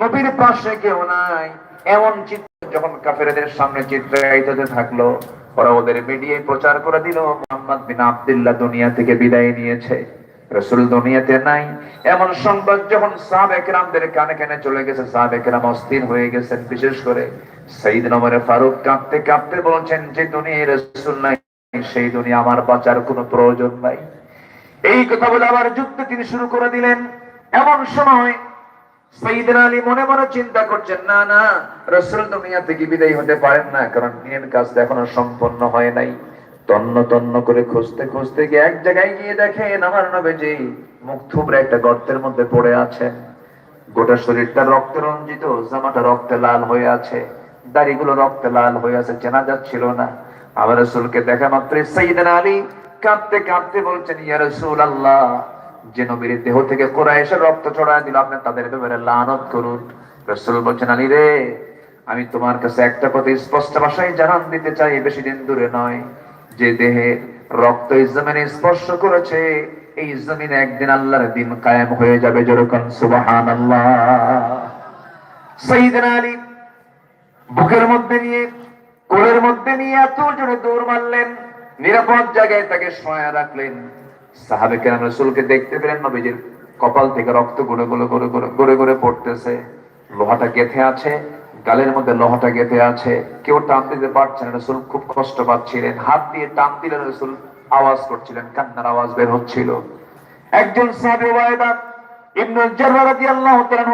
নবীর পাশে কেউ নাই। এমন চিত্র যখন কাফেরদের সামনে চিত্রায়িত হতে থাকল, ওরা ওদের মিডিয়ায় প্রচার করে দিল, মোহাম্মদ বিন আব্দুল্লাহ দুনিয়া থেকে বিদায় নিয়েছে। রসুল দুনিয়াতে নাই। এমন সংবাদ যখন সাহাব একরামদের কানে কানে চলে গেছে সাহাব একরাম অস্থির হয়ে গেছেন, বিশেষ করে সঈদ নমরে ফারুক কাঁপতে কাঁপতে বলছেন, যে দুনিয়ায় রসুল নাই, সেই দুনিয়া আমার বাঁচার কোনো প্রয়োজন নাই। এই কথা বলে আবার যুদ্ধ তিনি শুরু করে দিলেন। এমন সময় আলী মনে মনে চিন্তা করছেন, না না, রসুল দুনিয়া থেকে বিদায় হতে পারেন না, কারণ দিনের এখনও সম্পন্ন হয় নাই। তন্ন তন্ন করে খুঁজতে খুঁজতে গিয়ে এক জায়গায় গিয়ে দেখেন আমার মুখ একটা গর্তের মধ্যে পড়ে গোটা শরীরটা রক্তে রঞ্জিত, জামাটা রক্তে লাল হয়ে আছে, দাড়িগুলো রক্তে লাল হয়ে আছে চেনা যাচ্ছিল না। আমার রসুলকে দেখা মাত্র সঈদিন আলী কাঁদতে কাঁদতে বলছেন, ইয়া রসুল আল্লাহ যে নবীর দেহ থেকে কোরআশের রক্ত ছড়ায় দিল, আপনি তাদের ব্যাপারে লানত করুন। রসুল বলছেন, আলী রে, আমি তোমার কাছে একটা কথা স্পষ্ট ভাষায় জানান দিতে চাই, বেশি দিন দূরে নয়। যে দেহে রক্ত জমিনে স্পর্শ করেছে, এই জমিনে একদিন আল্লাহর দিন কায়েম হয়ে যাবে যেরকম সুবাহান আল্লাহ সঈদিন আলী বুকের মধ্যে নিয়ে, কোলের মধ্যে নিয়ে এত জোরে দৌড় মারলেন, নিরাপদ জায়গায় তাকে শোয়া রাখলেন। সাহাবে কেরাম রসুলকে দেখতে পেলেন, নবীজির কপাল থেকে রক্ত গড়ে গড়ে গড়ে গড়ে গড়ে গড়ে পড়তেছে। লোহাটা গেথে আছে, গালের মধ্যে লোহাটা গেঁথে আছে। কেউ টান দিতে পারছেন রসুল খুব কষ্ট পাচ্ছিলেন। হাত দিয়ে টান দিলেন রসুল আওয়াজ করছিলেন, কান্নার আওয়াজ বের হচ্ছিল। একজন সাহাবী ইবনুল জাররা রাদিয়াল্লাহু তাআলা